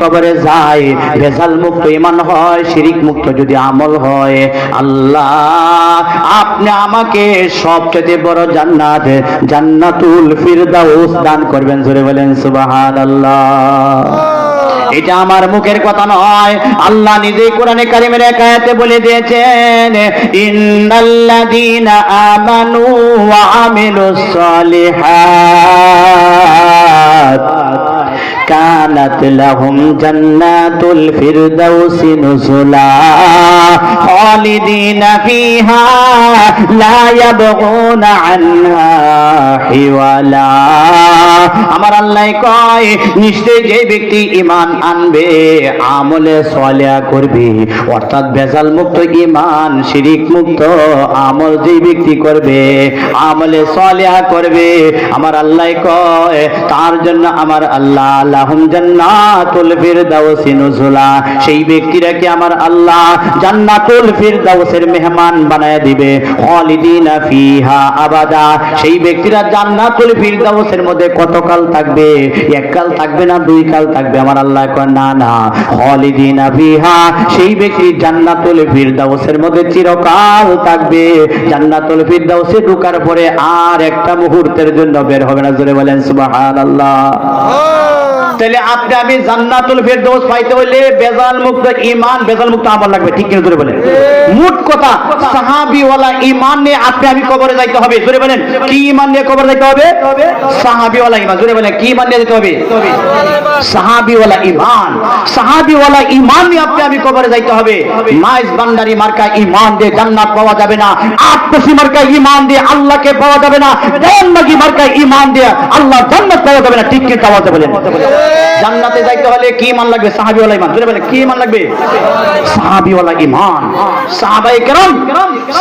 কবরে যায়, ভেজাল মুক্ত ইমান হয়, শিরিক মুক্ত যদি আমল হয়, আল্লাহ আপনি আমাকে সবচেয়ে বড় জান্নাত, জান্নাতুল ফিরদাউস দান করবেন। জোরে বলেন, সুবহানাল্লাহ। এটা আমার মুখের কথা নয়। আল্লাহ নিজেই কোরআনে কারিমের একায়াতে বলে দিয়েছেন, ইন্নাল্লাযীনা আমানু ওয়া আমিলুস সালিহাত। কানাত লাহুম জান্নাতুল ফিরদাউসি নুজুলা। খালিদিনা ফিহা লা ইয়াবগুনা আনহা হিওয়ালা। আমার আল্লাহ কয় নিশ্চয় যে ব্যক্তি ঈমান আনবে, আমলে সলিয়া করবে। অর্থাৎ ভেজাল মুক্ত ইমান শিরিক মুক্ত আমল যে ব্যক্তি করবে, আমলে সলিয়া করবে। আমার আল্লাহ কয়, তার জন্য আমার আল্লাহ লাহুম জান্নাতুল ফিরদাউসি নুজুলা। সেই ব্যক্তিরাকে আমার আল্লাহ জান্নাতুল ফিরদাউসের মেহমান বানায় দিবে? খালিদিনা ফিহা আবাদা। সেই ব্যক্তিরা জান্নাতুল ফিরদাউসের মধ্যে কতকাল থাকবে? এককাল থাকবে না দুই কাল থাকবে? আমার আল্লাহ না না খালিদিনা ফিহা, সেই ব্যক্তি জান্নাতুল ফিরদাউসের মধ্যে চিরকাল থাকবে। জান্নাতুল ফিরদাউসে ঢোকার পরে আর একটা মুহূর্তের জন্য বের হবে না। জোরে বলেন, সুবহানাল্লাহ। তাহলে আপনি আমি জান্নাতুল ফেরদৌস পাইতে হইলে বেজাল মুক্ত ঈমান বেজাল মুক্ত আমল লাগবে। ঠিক কিনা জোরে বলেন? মোট কথা, সাহাবীওয়ালা ঈমান নিয়ে আপনি আমি কবরে যাইতে হবে। জোরে বলেন, কি ঈমান নিয়ে কবরে যাইতে হবে? সাহাবীওয়ালা ঈমান। জোরে বলেন, কি ঈমান নিয়ে যেতে হবে? সাহাবীওয়ালা ঈমান। সাহাবীওয়ালা ঈমান নিয়ে আপনি আমি কবরে যাইতে হবে। মাইজ বান্দারি মার্কা ঈমান দিয়ে জান্নাত পাওয়া যাবে না। আটপসি মার্কা ঈমান দিয়ে আল্লাহকে পাওয়া যাবে না। জান্নাতি মার্কা ইমান দিয়ে আল্লাহ জান্নাত পাওয়া যাবে না। ঠিক কি তাওয়াতে বলেন? জান্নাতে যাইতে হলে কি মান লাগবে? সাহাবিওয়ালা ইমান জোরে বলে কি মান লাগবে? সাহাবিওয়ালা ইমান সাহাবাই কেরাম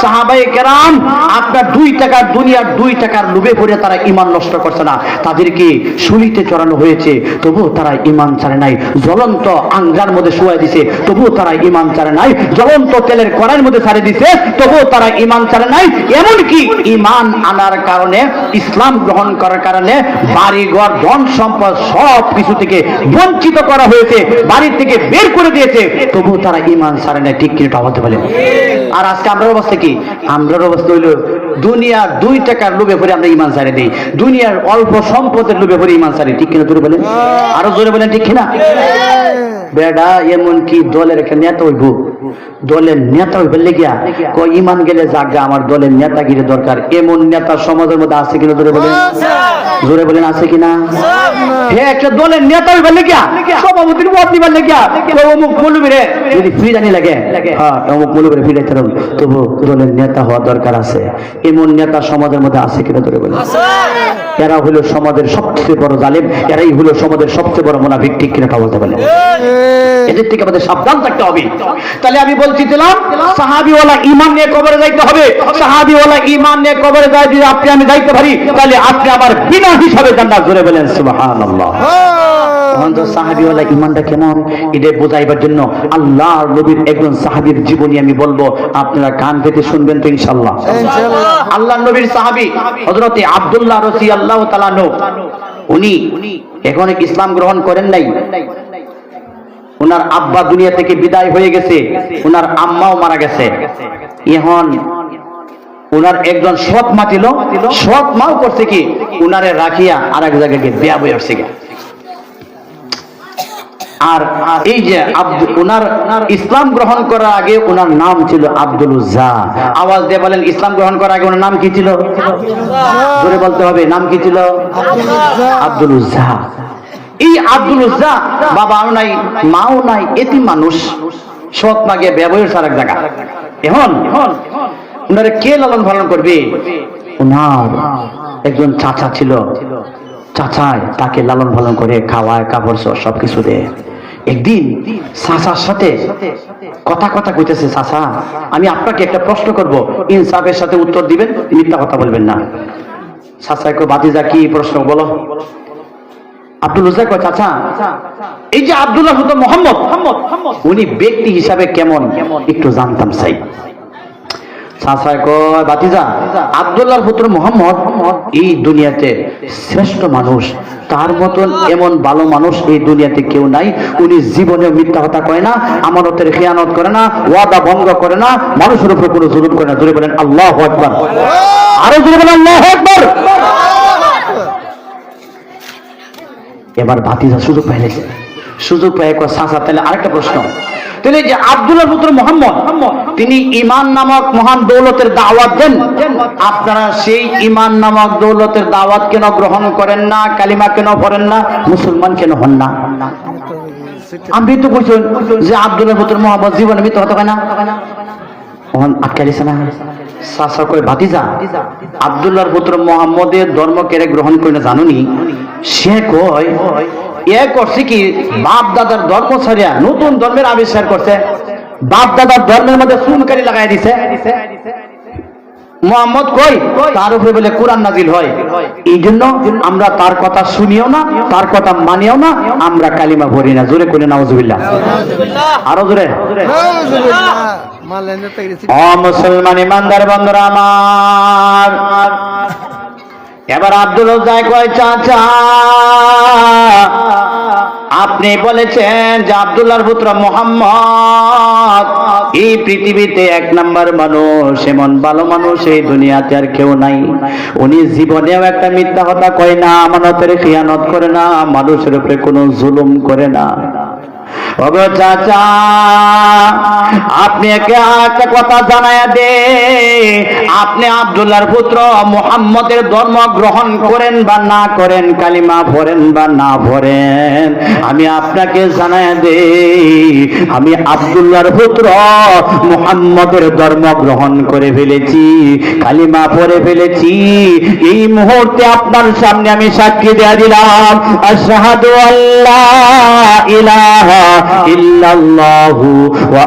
সাহাবাই কেরাম, আপনার দুই টাকার দুনিয়ার দুই টাকার লোভে পড়ে তারা ইমান নষ্ট করছে না। তাদেরকে শুলিতে চড়ানো হয়েছে, তবুও তারা ইমান ছাড়ে নাই। জ্বলন্ত আংরার মধ্যে শুয়ে দিছে, তবুও তারা ইমান ছাড়ে নাই। জ্বলন্ত তেলের কড়াইয়ের মধ্যে ছাড়ে দিছে, তবুও তারা ইমান ছাড়ে নাই। এমনকি ইমান আনার কারণে, ইসলাম গ্রহণ করার কারণে বাড়ি ঘর ধন সম্পদ সব কিছু থেকে বঞ্চিত করা হয়েছে, বাড়ির থেকে বের করে দিয়েছে, তবুও তারা ইমান সারে না ঠিক কিনা হতে বলে। আর আজকে আমরার অবস্থা কি? আমরার অবস্থা হইল দুনিয়ার দুই টাকার লোভে পরে আমরা ইমান ছাড়ে দিই। দুনিয়ার অল্প সম্পদের লোভে পরে ইমান ছাড়ে ঠিক কিনা জোরে বলেন? আরও জোরে বলেন ঠিক কিনা? বেডা এমন কি দলের একটা নেতা হইব? দলের নেতা হইবে লেগিয়া ক ইমান গেলে জাগা আমার দলের নেতাগিরি দরকার। এমন নেতা সমাজের মধ্যে আছে কিনা জোরে বলেন? জোরে বলেন আছে কিনা? হে একটা দলের নেতা হইবে লেগিয়া সভাপতির পদ নিবার লেগিয়া কই অমুক মৌলবী রে যদি ফ্রি জানি লাগে। হ্যাঁ অমুক মৌলবী রে ফ্রি রাখতে তবু দলের নেতা হওয়া দরকার আছে। এমন নেতা সমাজের মধ্যে আছে কিনা জোরে বলেন এরা হলো সমাজের সবচেয়ে বড় জালেম এরাই হলো সমাজের সবচেয়ে বড় মোনাফিক ঠিক কিনা বলতে বলেন এদের থেকে আমাদের সাবধান থাকতে হবে। তাহলে আমি বলছিলাম সাহাবিওয়ালা ইমান নিয়ে কবরে যাইতে হবে। সাহাবিওয়ালা ইমান নিয়ে কবরে যায় যদি আপনি আমি যাইতে পারি তাহলে আপনি আবার বিনা হিসাবে জান্নাত জুড়ে বলেন সুবহানাল্লাহ। তখন তো সাহাবিওয়ালা ইমানটা কেমন এটা বোঝাইবার জন্য আল্লাহ নবীর একজন সাহাবীর জীবনী আমি বলব আপনারা কান পেতে শুনবেন তো ইনশাল্লাহ আল্লাহ নবীর সাহাবী হযরতে আব্দুল্লাহ রসি আল্লাহ তালানো উনি এখন ইসলাম গ্রহণ করেন নাই। ওনার আব্বা দুনিয়া থেকে বিদায় হয়ে গেছে ওনার আম্মাও মারা গেছে। এখন ওনার একজন সৎ মা ছিল সৎ মাও করছে কি উনারে রাখিয়া আর এক জায়গায় গিয়ে বিয়া বয়ে আসছে। আর এই যে ওনার ইসলাম গ্রহণ করার আগে ওনার নাম ছিল আব্দুল উজ্জা। আওয়াজ দিয়ে বলেন, ইসলাম গ্রহণ করার আগে ওনার নাম কি ছিল? জোরে বলতে হবে, নাম কি ছিল? আব্দুল উজ্জা। এই আব্দুল উজ্জা বাবাও নাই, মাও নাই এটি মানুষ। সৎ মাগে ব্যবহার সার এক জায়গা। এখন ওনারে কে লালন পালন করবে? ওনার একজন চাচা ছিল। চাচায় তাকে লালন পালন করে খাওয়ায়, কাপড় চোপড় সবকিছু দেয়। একদিন চাচার সাথে কথা কথা কইতেছে, চাচা, আমি আপনাকে একটা প্রশ্ন করব। ইনসাফের সাথে উত্তর দিবেন, মিথ্যা কথা বলবেন না। চাচা কো বাতিজা, কি প্রশ্ন? বলো। আব্দুল হুজা কয়, চাচা, এই যে আব্দুল্লাহ মোহাম্মদ, উনি ব্যক্তি হিসাবে কেমন? একটু জানতাম চাই। চাচায় কয় বাতিজা আব্দুল্লাহর পুত্র মোহাম্মদ এই দুনিয়াতে শ্রেষ্ঠ মানুষ। তার মতন এমন ভালো মানুষ এই দুনিয়াতে কেউ নাই। উনি জীবনে মিথ্যা কথা কয় না আমানতের খেয়ানত করে না ওয়াদা ভঙ্গ করে না মানুষের উপর কোনো জুলুম করে না। জুড়ে বলেন আল্লাহ একবার আরও জুড়ে বলেন আল্লাহ একবার এবার ভাতিজা সুযোগ পাইলেছে। সুযোগ পেয়ে সাঁচা তাহলে আরেকটা প্রশ্ন। তিনি যে আব্দুল্লাহ পুত্র মোহাম্মদ, তিনি ইমান নামক মহান দৌলতের দাওয়াত দেন। আপনারা সেই ইমান নামক দৌলতের দাওয়াত কেন গ্রহণ করেন না, কালিমা কেন পড়েন না, মুসলমান কেন হন না? আমি তো বলছেন যে আব্দুল্লাহ পুত্র মোহাম্মদ জীবনে মৃত্যু হতে হয় না। ওহন আটকালিছে না? সাসা কই ভাতিজা আব্দুল্লাহর পুত্র মোহাম্মদের ধর্ম কেড়ে গ্রহণ জানুনি। সে কয় এ করছে কি? বাপ দাদার ধর্ম ছাড়িয়া নতুন ধর্মের আবিষ্কার করছে। বাপ দাদার ধর্মের মধ্যে সুনকারি লাগাই দিছে। মোহাম্মদ কই তার উপরে বলে কোরআন নাজিল হয়। এই জন্য আমরা তার কথা শুনিও না তার কথা মানিও না আমরা কালিমা ভরি না। জোরে করে নাউজুবিল্লাহ। আরও জোরে। ও মুসলমান ইমানদার বন্ধুরা আমার। এবার আব্দুল কয় চাচা আপনি বলেছেন যে আব্দুল্লাহর পুত্র মোহাম্মদ এই পৃথিবীতে এক নাম্বার মানুষ এমন ভালো মানুষ এই দুনিয়াতে আর কেউ নাই। উনি জীবনেও একটা মিথ্যা কথা কয় না আমানতের খিয়ানত করে না মানুষের উপরে কোনো জুলুম করে না। চাচা আপনি একে একটা কথা জানায় দে। আপনি আব্দুল্লাহর পুত্র মুহাম্মদের ধর্ম গ্রহণ করেন বা না করেন, কালিমা ভরেন বা না ভরেন আমি আপনাকে জানায় দে আমি আব্দুল্লাহর পুত্র মুহাম্মদের ধর্ম গ্রহণ করে ফেলেছি, কালিমা পরে ফেলেছি। এই মুহূর্তে আপনার সামনে আমি সাক্ষী দেয়া দিলাম আল্লাহ ইলাহা ইল্লাল্লাহু ওয়া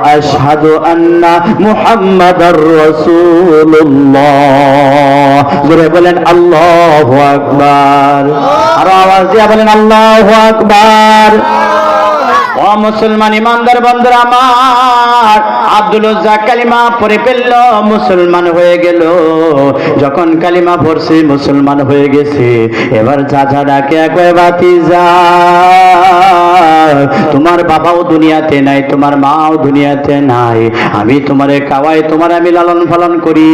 আন্না মুহাম্মাদার রাসূলুল্লাহ। জোরে বলেন আল্লাহু আকবার। আর আওয়াজ দিয়ে বলেন আল্লাহু আকবার। ও মুসলমান ইমানদার বন্ধুরা আমার, আব্দুল কালিমা পড়ে ফেলল, মুসলমান হয়ে গেল। যখন কালিমা পড়ছে, মুসলমান হয়ে গেছে। এবার চাচা ডাকে একবার বাতি যা তোমার বাবাও দুনিয়াতে নাই, তোমার মাও দুনিয়াতে নাই। আমি তোমারে খাওয়াই, তোমার আমি লালন পালন করি।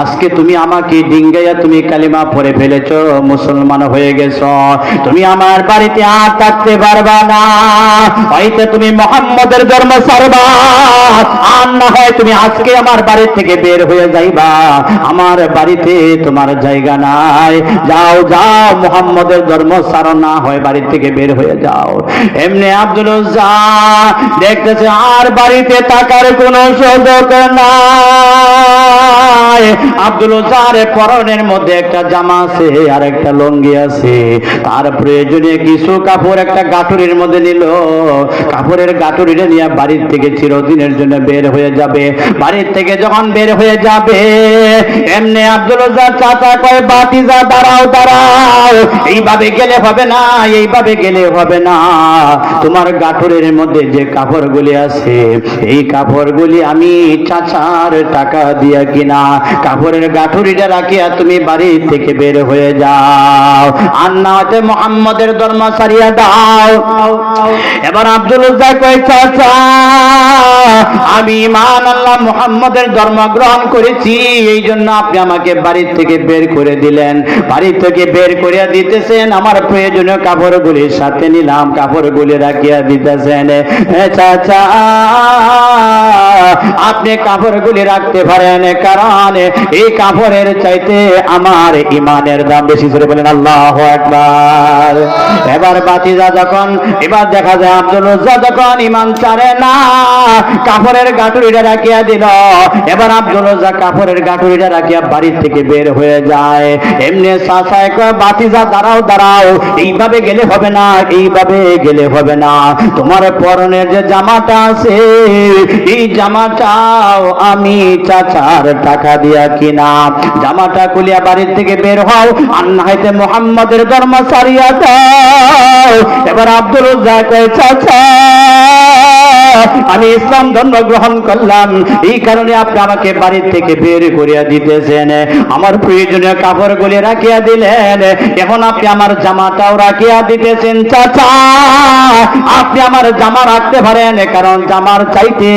আজকে তুমি আমাকে ডিঙ্গাইয়া তুমি কালিমা পরে ফেলেছ, মুসলমান হয়ে গেছ। তুমি আমার বাড়িতে আর থাকতে পারবা না। হয়তো তুমি মোহাম্মদের ধর্ম সারবা আর না হয় তুমি আজকে আমার বাড়ি থেকে বের হয়ে যাইবা। আমার বাড়িতে তোমার জায়গা নাই। যাও যাও, মোহাম্মদের ধর্ম সার না হয় বাড়ি থেকে বের হয়ে যাও। এমনি আব্দুল দেখতেছে আর বাড়িতে থাকার কোনো সুযোগ নাই আব্দুল উজ্জার পরনের মধ্যে একটা জামা আছে আর একটা লঙ্গি আছে। তার প্রয়োজনীয় কিছু কাপড় একটা গাঠুরির মধ্যে নিল। কাপড়ের গাঠুরিটা নিয়ে বাড়ির থেকে চিরদিনের জন্য বের হয়ে যাবে। বাড়ির থেকে যখন বের হয়ে যাবে, এমনি আব্দুল উজ্জার চাচা কয় বাতিজা দাঁড়াও দাঁড়াও। এইভাবে গেলে হবে না, এইভাবে গেলে হবে না। তোমার গাঠুরের মধ্যে যে কাপড়গুলি আছে, এই কাপড়গুলি আমি চাচার টাকা দিয়া কিনা। কাপড়ের গাঠুরিটা রাখিয়া তুমি বাড়ি থেকে বের হয়ে যাও। আর হতে মোহাম্মদের ধর্ম সারিয়া দাও। এবার আব্দুল আমি ইমান আল্লাহ মোহাম্মদের ধর্ম গ্রহণ করেছি। এই জন্য আপনি আমাকে বাড়ির থেকে বের করে দিলেন। বাড়ি থেকে বের করিয়া দিতেছেন। আমার প্রয়োজনীয় কাপড় কাপড়গুলির সাথে নিলাম। কাপড়গুলি রাখিয়া দিতেছেন। চাচা আপনি কাপড়গুলি রাখতে পারেন, কারণ এই কাপড়ের চাইতে আমার ইমানের দাম বেশি। করে বলেন, আল্লাহ একবার এবার বাতিজা যখন, এবার দেখা যায় আব্দুল যখন ইমান চারে না কাপড়ের গাটুরিটা রাখিয়া দিল। এবার আব্দুল কাপড়ের গাটুরিটা রাখিয়া বাড়ির থেকে বের হয়ে যায়। এমনি সাসায় বাতিজা, দাঁড়াও দাঁড়াও, এইভাবে গেলে হবে না, এইভাবে গেলে হবে না। তোমার পরনের যে জামাটা আছে, এই জামাটাও আমি চাচার টাকা দিয়া কিনা। জামাটা খুলিয়া বাড়ির থেকে বের হও, আর না হইতে মোহাম্মদের ধর্ম সারিয়া দাও। এবার আব্দুল কয়, চাচা, আমি ইসলাম ধর্ম গ্রহণ করলাম। এই কারণে আপনি আমাকে বাড়ির থেকে বের করিয়া দিতেছেন। আমার প্রয়োজনীয় কাপড় গুলি রাখিয়া দিলেন। এখন আপনি আমার জামাটাও রাখিয়া দিতেছেন, চাচা। আপনি আমার জামা রাখতে পারেন, কারণ জামার চাইতে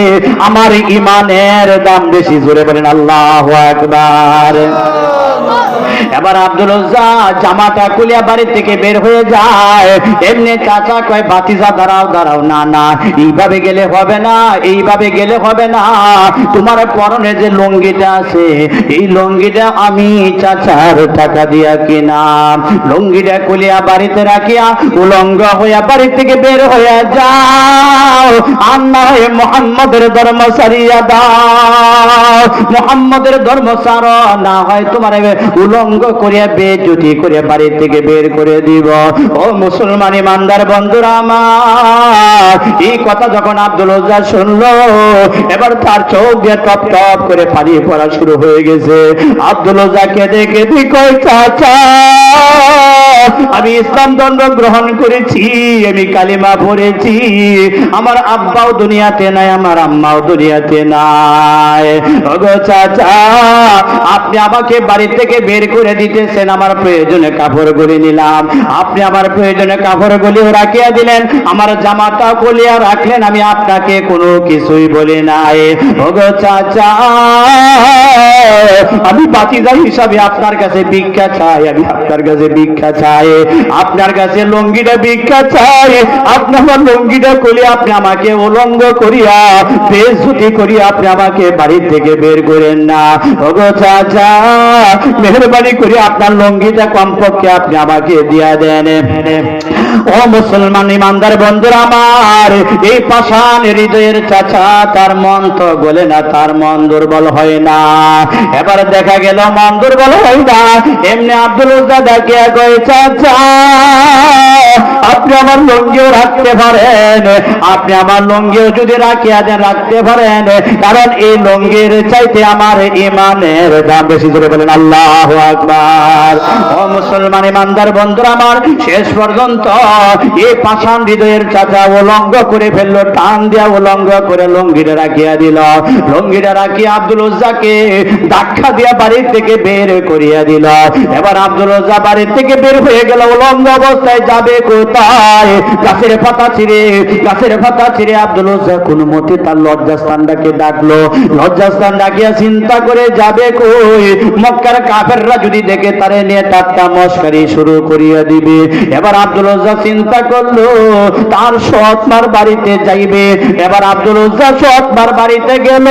আমার ইমানের দাম বেশি জোরে বলেন আল্লাহ একবার এবার আব্দুল জামাটা খুলিয়া বাড়ি থেকে বের হয়ে যায়। এমনি চাচা কয় বাতিজা দাঁড়াও দাঁড়াও, না না, এইভাবে গেলে হবে না, এইভাবে গেলে হবে না। তোমার পরনে যে লুঙ্গিটা আছে, এই লুঙ্গিটা আমি চাচার টাকা দিয়া কিনাম লুঙ্গিটা খুলিয়া বাড়িতে রাখিয়া উলঙ্গ হইয়া বাড়ি থেকে বের হইয়া যাও। আর হয়ে মোহাম্মদের ধর্ম সারিয়া দাও। মোহাম্মদের ধর্ম সার না হয় তোমার উলঙ্গ করিয়া বেজুতি করে বাড়ি থেকে বের করে দিব। ও মুসলমান ইমানদার বন্ধুরা আমার, এই কথা যখন আব্দুল উজ্জা শুনলো, এবার তার চোখ দিয়ে টপ টপ করে পানি পড়া শুরু হয়ে গেছে। আব্দুল উজ্জা কেঁদে কেঁদে কই চাচা? আমি ইসলাম ধর্ম গ্রহণ করেছি, আমি কালিমা পড়েছি। আমার আব্বাও দুনিয়াতে নাই, আমার আম্মাও দুনিয়াতে নাই। চাচা, আপনি আমাকে বাড়ি থেকে বের করে দিতেছেন, আমার প্রয়োজনে কাপড় গুলি নিলাম। আপনি আমার প্রয়োজনে কাপড় গুলিও রাখিয়া দিলেন, আমার জামাটা গলিয়া রাখলেন, আমি আপনাকে কোনো কিছুই বলি নাই। ওগো চাচা, আমি বাতিজা হিসাবে আপনার কাছে ভিক্ষা চাই, আমি আপনার কাছে ভিক্ষা চাই। আপনার কাছে লঙ্গিটা ভিক্ষা চাই, আপনি আমার লঙ্গিটা করলে আপনি আমাকে উলঙ্গ করিয়া বেজুতি করিয়া আপনি আমাকে বাড়ি থেকে বের করেন না। ওগো চাচা মেহরবানি করে, আপনার লঙ্গিটা কমপক্ষে আপনি আমাকে দিয়া দেন। ও মুসলমান ইমানদার বন্ধুরা আমার, এই পাষাণ হৃদয়ের চাচা, তার মন তো বলে না, তার মন দুর্বল হয় না। এবার দেখা গেল, মন দুর্বল হয় না। এমনি আব্দুল উজ্জা ডাকিয়া চাচা, আপনি আমার লঙ্গিও রাখতে পারেন। আপনি আমার লঙ্গিও যদি রাখিয়া দেন, রাখতে পারেন। কারণ এই লঙ্গির চাইতে আমার ইমানের দাম বেশি করে বলেন আল্লাহ আকবার। ও মুসলমান ইমানদার বন্ধুরা আমার, শেষ পর্যন্ত এই পাষাণ হৃদয়ের চাচা উলঙ্গ করে ফেলল, টান উলঙ্গ করে রাখিয়া দিল। আব্দুল দিয়া বাড়ির থেকে বের করিয়া দিল। এবার আব্দুল বাড়ির থেকে বের হয়ে গেল, উলঙ্গ অবস্থায় যাবে কোথায়? গাছের পাতা ছিঁড়ে, গাছের পাতা ছিঁড়ে আব্দুল মতে তার লজ্জাস্থানটাকে ডাকলো। লজ্জাস্থান ডাকিয়া চিন্তা করে, যাবে কই? মক্কার কাফেররা যদি দেখে তারে নিয়ে টাট্টা মস্কারি শুরু করিয়া দিবে। এবার আব্দুল উজ্জা চিন্তা করল, তার সৎমার বাড়িতে যাইবে। এবার আব্দুল উজ্জা সৎমার বাড়িতে গেল,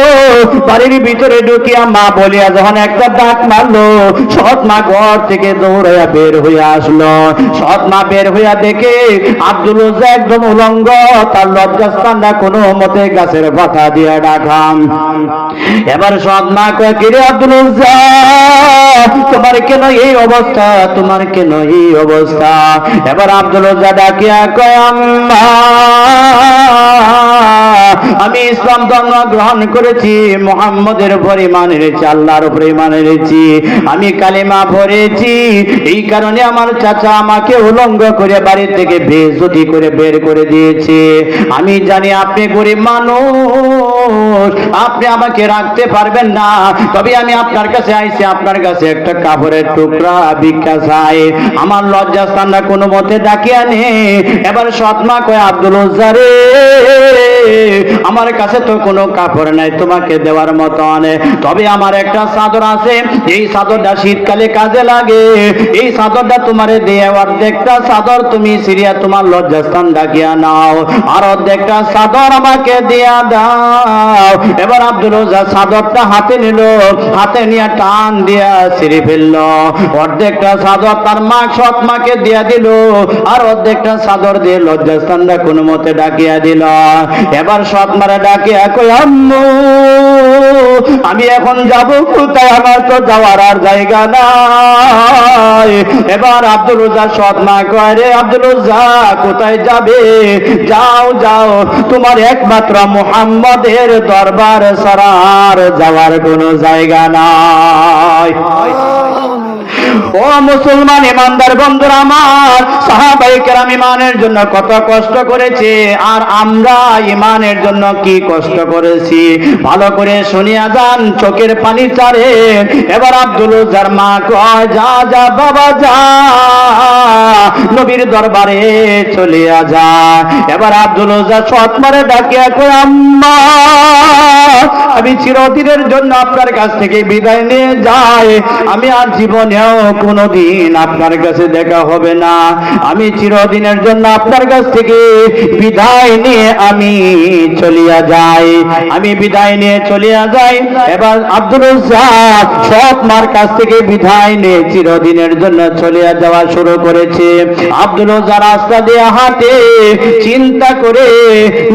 বাড়ির ভিতরে ঢুকিয়া মা বলিয়া যখন একটা ডাক মারলো, সৎ মা ঘর থেকে দৌড়াইয়া বের হইয়া আসলো। সৎ মা বের হইয়া দেখে আব্দুল উজ্জা একদম উলঙ্গ, তার লজ্জাস্থানটা কোনো মতে গাছের পাতা দিয়ে ডাকাম এবার সৎ মা কয়, কিরে আব্দুল উজ্জা তোমার কেন এই অবস্থা? তোমার কেন এই অবস্থা? এবার আব্দুল জাদা ডাকিয়া কয় আম্মা। আমি ইসলাম ধর্ম গ্রহণ করেছি, মোহাম্মদের উপরে ইমান এনেছি, আল্লাহর উপরে ইমান এনেছি, আমি কালিমা পড়েছি। এই কারণে আমার চাচা আমাকে উলঙ্গ করে বাড়ি থেকে বেজতি করে বের করে দিয়েছে। আমি জানি আপনি গরিব মানুষ, আপনি আমাকে রাখতে পারবেন না। তবে আমি আপনার কাছে আইছি, আপনার কাছে একটা কাপড়ের টুকরা ভিক্ষা চাই। আমার লজ্জাস্থানটা কোনো মতে ডাকিয়া নে এবার সৎমা কয়, আব্দুল উজ্জারে আমার কাছে তো কোনো কাপড় নাই, তোমাকে দেওয়ার মতো আনে তবে আমার একটা চাদর আছে, এই চাদরটা শীতকালে কাজে লাগে। এই চাদরটা তোমারে দিয়ে অর্ধেকটা চাদর তুমি সিরিয়া তোমার লজ্জাস্থান ডাকিয়া নাও। আর অর্ধেকটা চাদর আমাকে দিয়া দাও। এবার আব্দুল রোজা চাদরটা হাতে নিল, হাতে নিয়ে টান দিয়া সিঁড়ি ফেলল। অর্ধেকটা চাদর তার মা সৎ মাকে দিয়া দিল, আর অর্ধেকটা চাদর দিয়ে লজ্জাস্থানটা কোনো মতে ডাকিয়া দিল। এবার সৎ মারা ডাকিয়া কই আম্মু, আমি এখন যাব কোথায়? আমার তো যাওয়ার আর জায়গা নাই। এবার আব্দুল রোজা সৎ মা কয়, রে আব্দুল রোজা, কোথায় যাবে? যাও যাও, তোমার একমাত্র মুহাম্মদের দরবার সরার যাওয়ার কোনো জায়গা নাই। ও মুসলমান ইমানদার বন্ধুরা আমার সাহাবাই ইমানের জন্য কত কষ্ট করেছে, আর আমরা ইমানের জন্য কি কষ্ট করেছি? ভালো করে শুনিয়া যান চোখের পানি চারে। এবার আব্দুল উজ্জার মা কয়, যা যা, বাবা, যা। নবীর দরবারে চলিয়া যা। এবার আব্দুল উজ্জা সৎ মারে ডাকিয়া কয়, আম্মা, আমি চিরদিনের জন্য আপনার কাছ থেকে বিদায় নিয়ে যাই। আমি আর জীবনেও কোনোদিন আপনার কাছে দেখা হবে না। আমি চিরদিনের জন্য আপনার কাছ থেকে বিদায় নিয়ে আমি চলিয়া যাই আমি বিদায় নিয়ে চলিয়া যাই। এবার আব্দুল সৎ মার কাছ থেকে বিদায় নিয়ে চিরদিনের জন্য চলিয়া যাওয়া শুরু করেছে। আব্দুল রাস্তা দিয়ে হাঁটে, চিন্তা করে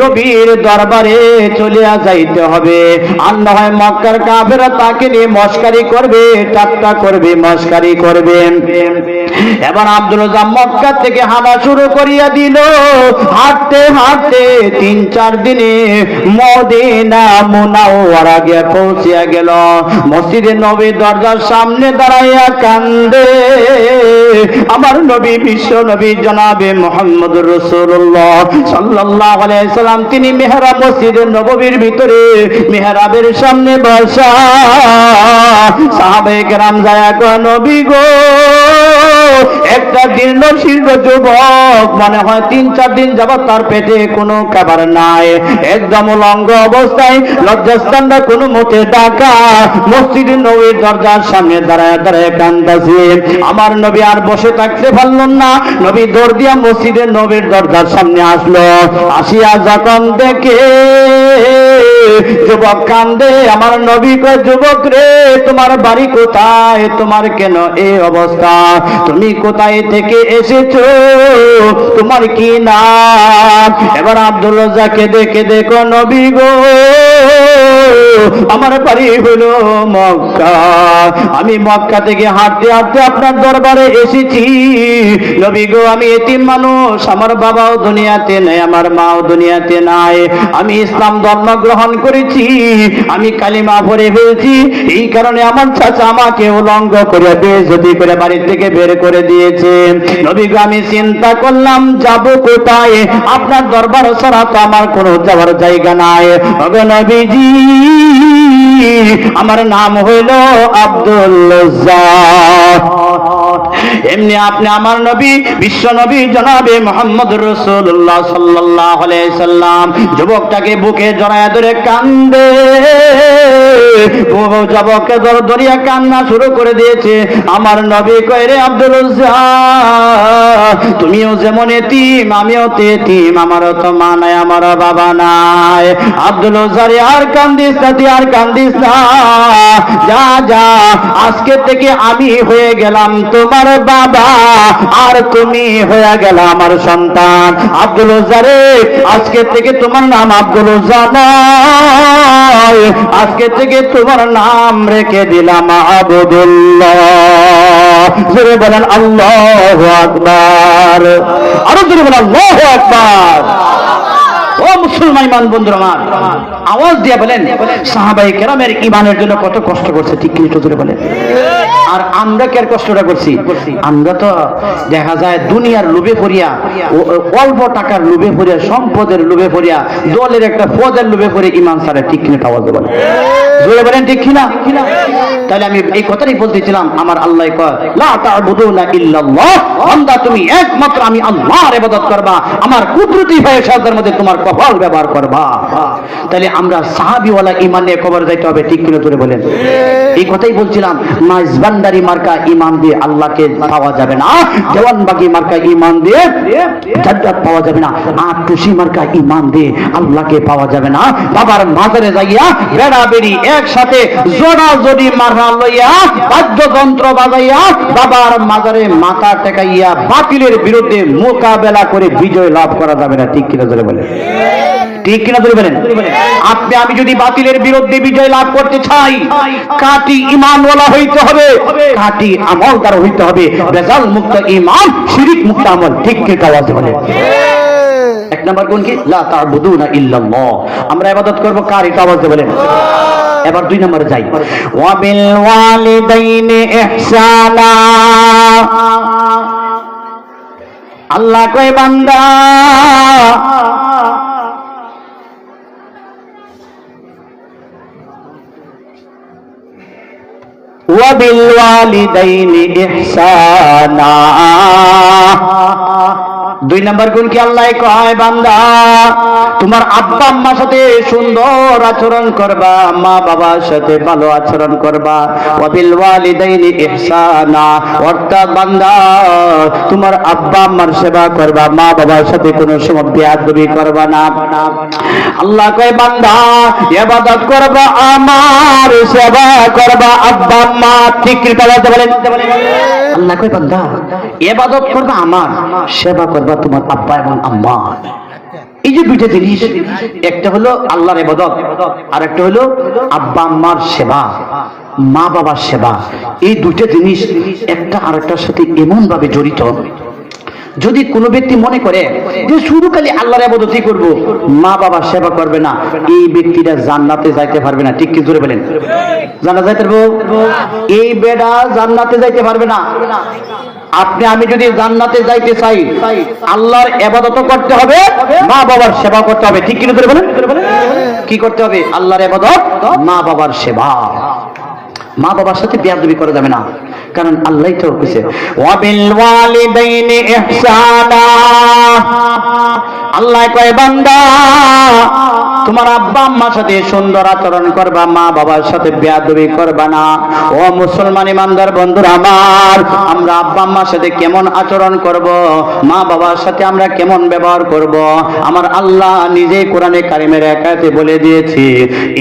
নবীর দরবারে চলিয়া যাইতে হবে। আর না হয় মক্কার কাফেরা তাকে নিয়ে মস্কারি করবে ঠাট্টা করবে, মস্কারি করবে। এবার আব্দুল রাজ্জাক মক্কা থেকে হাঁটা শুরু করিয়া দিল। হাঁটতে হাঁটতে তিন চার দিনে পৌঁছিয়া গেল। মসজিদে নবী সামনে দাঁড়াইয়া কান্দে। আমার নবী, বিশ্ব নবী জনাবে রসুল্লাহ তিনি মেহরা মসজিদের নববীর ভিতরে মেহরাবের সামনে বসা। সাহাবে কেরাম যায় নবী গো একটা জীর্ণ শীর্ণ যুবক, মনে হয় তিন, চার দিন যাবত তার পেটে কোনো খাবার নাই। একদম লঙ্গ অবস্থায় লজ্জাস্থানটা কোনো মতে ডাকা মসজিদের নবীর দরজার সামনে দাঁড়ায় দাঁড়ায় কান্দাছে। আমার নবী আর বসে থাকতে পারলেন না, নবী দৌড় দিয়া মসজিদের নবীর দরজার সামনে আসলো। আসিয়া যখন দেখে যুবক কান্দে, আমার নবী কয়, যুবক রে, তোমার বাড়ি কোথায়? তোমার কেন এই অবস্থা? তুমি কোথায় থেকে এসেছ? তোমার কি নাম? এবার আব্দুল রাজাকে দেখে দেখো নবী গো। আমার বাড়ি হলো মক্কা। আমি মক্কা থেকে হাঁটতে হাঁটতে আপনার দরবারে এসেছি। নবী গো, আমি এতিম মানুষ, আমার বাবাও দুনিয়াতে নেই, আমার মাও দুনিয়াতে নাই। আমি ইসলাম ধর্ম গ্রহণ করেছি, আমি কালিমা পড়ে ফেলছি। এই কারণে আমার চাচা আমাকে উলঙ্গ করে বেজতি করে বাড়ি থেকে বের করে দিয়েছে। নবী গো, আমি চিন্তা করলাম, যাব কোথায়? আপনার দরবার ছাড়া তো আমার কোনো যাওয়ার জায়গা নাই। ওগো নবীজি you. আমার নাম হইল আব্দুল এমনি আপনি আমার নবী, বিশ্ব নবী জনাবে মোহাম্মদ রসুল্লাহ সাল্লাহ সাল্লাম। যুবকটাকে বুকে জড়ায় ধরে কান্দে। যুবককে ধরিয়া কান্না শুরু করে দিয়েছে। আমার নবী কয়, রে আব্দুল তুমিও যেমন এতিম, আমিও তো এতিম, আমারও তো মা নাই, আমারও বাবা নাই। আব্দুল আর কান্দিস আর কান্দিস না যা যা, আজকে থেকে আমি হয়ে গেলাম তোমার বাবা, আর তুমি হয়ে গেল আমার সন্তান। আব্দুল জারে আজকে থেকে তোমার নাম আব্দুল নয় আজকে থেকে তোমার নাম রেখে দিলাম আবুদুল্লাহ। জোরে বলেন, আল্লাহ আকবার। আরও জোরে বলেন, আল্লাহ আকবার। ও মুসলমান ইমান বন্ধুরা আমার, আওয়াজ দিয়ে বলেন সাহাবাই কেরামের ইমানের জন্য কত কষ্ট করছে, ঠিক কি জোরে বলেন। আর আমরা কে কষ্টটা করছি? আমরা তো দেখা যায় দুনিয়ার লোভে পড়িয়া অল্প টাকার লোভে পড়িয়া, সম্পদের লোভে পড়িয়া, দলের একটা পদের লোভে পড়ে ইমান সারে ঠিক কিনা আওয়াজ দিয়ে বলেন। জোরে বলেন, ঠিক কিনা? তাহলে আমি এই কথাটাই বলতেছিলাম আমার আল্লাহ কয় তুমি একমাত্র আমি আল্লাহর ইবাদত করবা, আমার কুদরতি হয়ে সাজদার মধ্যে তোমার কপাল ব্যবহার করবা। তাহলে আমরা সাহাবিওয়ালা ইমান নিয়ে কবর যাইতে হবে, ঠিক কিনা তোরে বলেন? এই কথাই বলছিলাম মাইজবান্ডারি মার্কা ইমান দিয়ে আল্লাহকে পাওয়া যাবে না, দেওয়ানবাগি মার্কা ইমান দিয়ে জান্নাত পাওয়া যাবে না, আর টুসি মার্কা ইমান দিয়ে আল্লাহকে পাওয়া যাবে না। বাবার মাজারে যাইয়া বেড়া বেড়ি একসাথে জোড়া জড়ি মারা লইয়া বাদ্যযন্ত্র বাজাইয়া বাবার মাজারে মাথা টেকাইয়া বাতিলের বিরুদ্ধে মোকাবেলা করে বিজয় লাভ করা যাবে না, ঠিক কিনা ধরে বলে ঠিক কিনা ধরে বলেন? আপনি আমি যদি বাতিলের বিরুদ্ধে বিজয় লাভ করতে চাই কাটি ইমানওয়ালা হইতে হবে কাটি আমলদার হইতে হবে বেজাল মুক্ত ইমান শিরিক মুক্ত আমল ঠিক কি আওয়াজ বলে এক নাম্বার গুণ কি? লা তা'বুদুনা ইল্লাল্লাহ। আমরা ইবাদত করব কার? এটা দিয়ে বলেন। এবার দুই নম্বরে যাই। ওয়াবিল ওয়ালিদাইনি ইহসানা। আল্লাহ কই বান্দা وبالوالدين إحسانا দুই নম্বর গুণ কি আল্লাহ কয়, বান্দা, তোমার আব্বা আম্মার সাথে সুন্দর আচরণ করবা, মা বাবার সাথে ভালো আচরণ করবা। ওয়াবিল ওয়ালিদাইনি ইহসানা। অর্থাৎ বান্দা, তোমার আব্বা আম্মার সেবা করবা, মা বাবার সাথে কোনো সময় বেয়াদবি করবা না। আল্লাহ কয়, বান্দা, ইবাদত করবা, আমার সেবা করবা, আব্বা আম্মা, ঠিক কৃপা বলেন। আল্লাহ কয়, বান্দা, ইবাদত করবা, আমার সেবা করবা। তোমার আব্বা এবং আম্মা। এই যে দুইটা জিনিস, একটা হলো আল্লাহর ইবাদত আর একটা হলো আব্বা আম্মার সেবা, মা বাবার সেবা। এই দুইটা জিনিস একটা আরেকটার সাথে এমন ভাবে জড়িত, যদি কোনো ব্যক্তি মনে করে যে শুধু খালি আল্লাহর আবাদতি করব, মা বাবার সেবা করবে না, এই ব্যক্তিটা জান্নাতে যাইতে পারবে না। ঠিক কি জোরে বলেন? জান্নাত যাইতে পারব? এই বেডা জান্নাতে যাইতে পারবে না। আপনি, আমি যদি জান্নাতে যাইতে চাই, আল্লাহর এবাদত করতে হবে, মা বাবার সেবা করতে হবে। ঠিক কি জোরে বলেন? কি করতে হবে? আল্লাহর এবাদত, মা বাবার সেবা। মা বাবার সাথে বিয়াদবি করা যাবে না। কারণ আল্লাহ তো কইছে আল্লাহ কয়, বান্দা তোমার আব্বা, আম্মার সাথে সুন্দর আচরণ করবা, মা বাবার সাথে বেয়াদবি করবা না। ও মুসলমান ইমানদার বন্ধুরা আমার, আমরা আব্বা, আম্মার সাথে কেমন আচরণ করব? মা বাবার সাথে আমরা কেমন ব্যবহার করব? আমার আল্লাহ নিজে কোরআনে কারিমের একাতে বলে দিয়েছি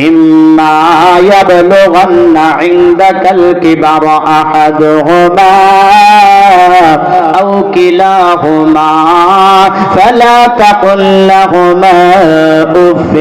ইম্মা ইয়াবলুগান্না ইনদাকাল কিবারা আও কিলাহুমা, ফালা তাকুল লাহুমা উফ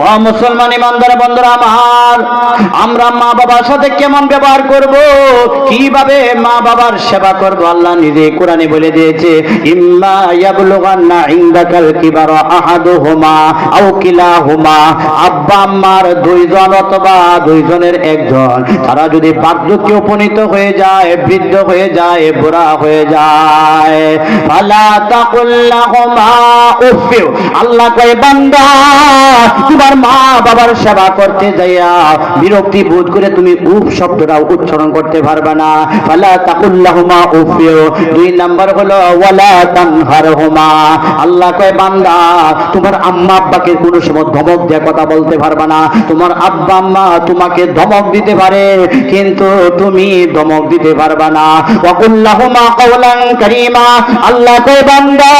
মুসলমান ইমানদার বন্ধুরা আমার, আমরা মা বাবার সাথে কেমন ব্যবহার করব? কীভাবে মা বাবার সেবা করব? আল্লাহ নিজে কোরআনে বলে দিয়েছে, ইম্মা ইয়াবলুগান্না ইনদাকাল কিবারা আহাদুহুমা আও কিলাহুমা। আব্বা, আম্মার দুইজন অথবা দুইজনের একজন। তারা যদি বার্ধক্যে উপনীত হয়ে যায়, বৃদ্ধ হয়ে যায়, বুড়া হয়ে যায়, ফালা তাকুল্লাহুমা উফিউ। আল্লাহ কয়, বান্দা তোমার মা বাবার সেবা করতে যাইয়া বিরক্তি বোধ করে তুমি উফ শব্দটা উচ্চারণ করতে পারবে না। ফালা তাকুল্লাহুমা উফিউ। দুই নাম্বার হলো, ওয়ালা তানহারহুমা। আল্লাহ কয়, বান্দা, তোমার আম্মা আব্বাকে কোনো সময় ধমক দিয়ে কথা বলতে পারবে না। তোমার আব্বা আম্মা তোমাকে ধমক দিতে পারে, কিন্তু তুমি ধমক দিতে পারবে না। ওয়াকুল্লাহুমা কওলান কারীমা। আল্লাহ কয়, বান্দা,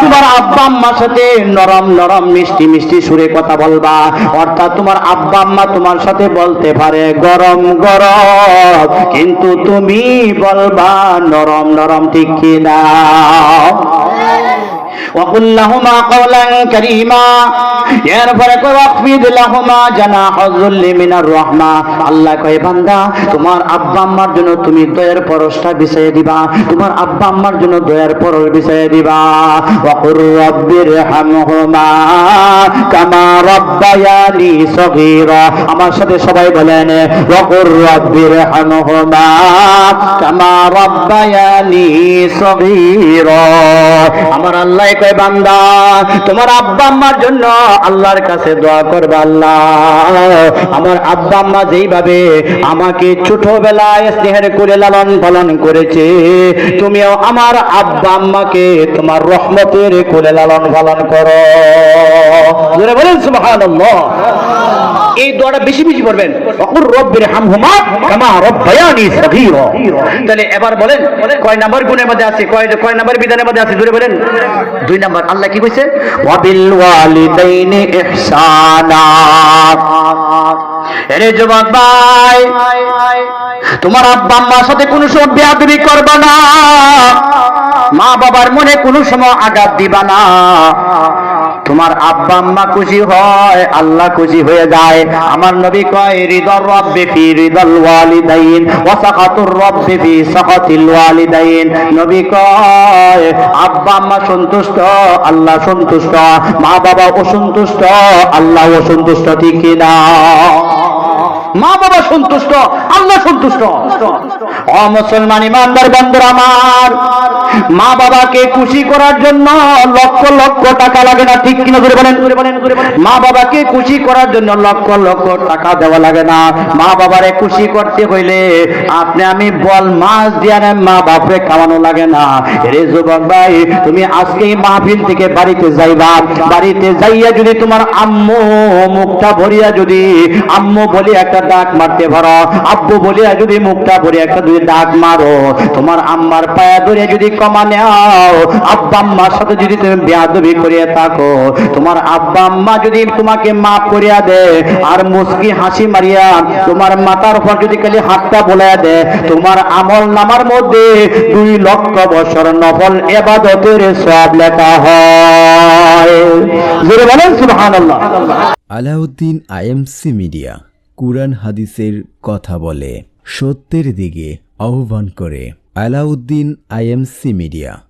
তোমার আব্বা আম্মার সাথে নরম নরম মিষ্টি মিষ্টি সুরে কথা বলবা। অর্থাৎ তোমার আব্বা আম্মা তোমার সাথে বলতে পারে, গরম গরম। কিন্তু তুমি বলবা, নরম নরম ঠিক কিনা? وقل لهما قولا كريما এরপরে কই ওয়াকফিদ লাহুমা জানাহুল মিনার রাহমা আল্লাহ কয় বান্দা তোমার আব্বা আম্মার জন্য তুমি দয়ার পরশটা বিছাইয়ে দিবা তোমার আব্বা আম্মার জন্য দয়ার পরশ বিছাইয়ে দিবা ওয়াকুর রাব্বির হামহুমা কামা রাব্বায়ানি সগীরা আমার সাথে সবাই বলেন ওয়াকুর রাব্বির হামহুমা কামা রাব্বায়ানি সগীরা আমার আল্লাহ কয় বান্দা, তোমার আব্বা আম্মার জন্য আল্লাহর কাছে দোয়া করবে আল্লাহ। আমার আব্বা আম্মা যেইভাবে আমাকে ছোটবেলায় স্নেহের করে লালন পালন করেছে, তুমিও আমার আব্বা আম্মাকে তোমার রহমতের কোলে লালন পালন করো। জোরে বলেন সুবহানাল্লাহ। এই দোয়াটা বেশি বেশি পড়বেন। অকুর রব্বির হামহুমা কামা রব্বায়ানি সগীরা। তাহলে এবার বলেন, কয় নাম্বার গুণের মধ্যে আছে, কয় কয় নাম্বার বিধানের মধ্যে আছে? জোরে বলেন। দুই নাম্বার, আল্লাহ কি কইছে? ওয়াবিল ওয়ালিদাইনি ইহসানা। এরে যুবক ভাই, তোমার আব্বা আম্মার সাথে কোনো সময় বেয়াদবি করবা না। মা বাবার মনে কোনো সময় আঘাত দিবা না। তোমার আব্বা আম্মা খুশি হয়, আল্লাহ খুশি হয়ে যায়। আমার নবী কয় হৃদর রব্বে ফি হৃদল ওয়ালিদাইন ওয়া সাকাতুর রব্বে ফি সাকাতিল ওয়ালিদাইন। নবী কয়, আব্বা আম্মা সন্তুষ্ট, আল্লাহ সন্তুষ্ট, মা বাবা অসন্তুষ্ট, আল্লাহ অসন্তুষ্ট ঠিক কিনা? মা বাবা সন্তুষ্ট, আল্লাহ সন্তুষ্ট। ও মুসলমান ইমানদার বন্ধুরা আমার মা বাবাকে খুশি করার জন্য লক্ষ লক্ষ টাকা লাগে না, ঠিক কিনা করে বলেন? মা বাবাকে খুশি করার জন্য লক্ষ লক্ষ টাকা দেওয়া লাগে না। মা বাবারে খুশি করতে হইলে আপনি আমি বল মাছ দিয়ে মা বাপরে খাওয়ানো লাগে না। রে যুবক ভাই, তুমি আজকে এই মাহফিল থেকে বাড়িতে যাইবা। বাড়িতে যাইয়া যদি তোমার আম্মু মুখটা ভরিয়া যদি আম্মু বলি একটা ডাক মারতে পারো। আব্বু বলিয়া যদি মুখটা ভরে একটা যদি ডাক মারো, তোমার আম্মার পায়া ধরে যদি কমা নেও, আব্বা আম্মার সাথে যদি তুমি বেয়াদবি করিয়া থাকো, তোমার আব্বা আম্মা যদি তোমাকে মাফ করিয়া দে আর মুসকি হাসি মারিয়া তোমার মাথার উপর যদি খালি হাতটা বলাইয়া দে তোমার আমল নামার মধ্যে দুই লক্ষ বছর নফল এবাদতের সব লেখা হয়। বলেন, সুবহানাল্লাহ। আলাউদ্দিন আইএমসি মিডিয়া কুরআন হাদিসের কথা বলে। সত্যের দিকে আহ্বান করে। Alauddin IMC media.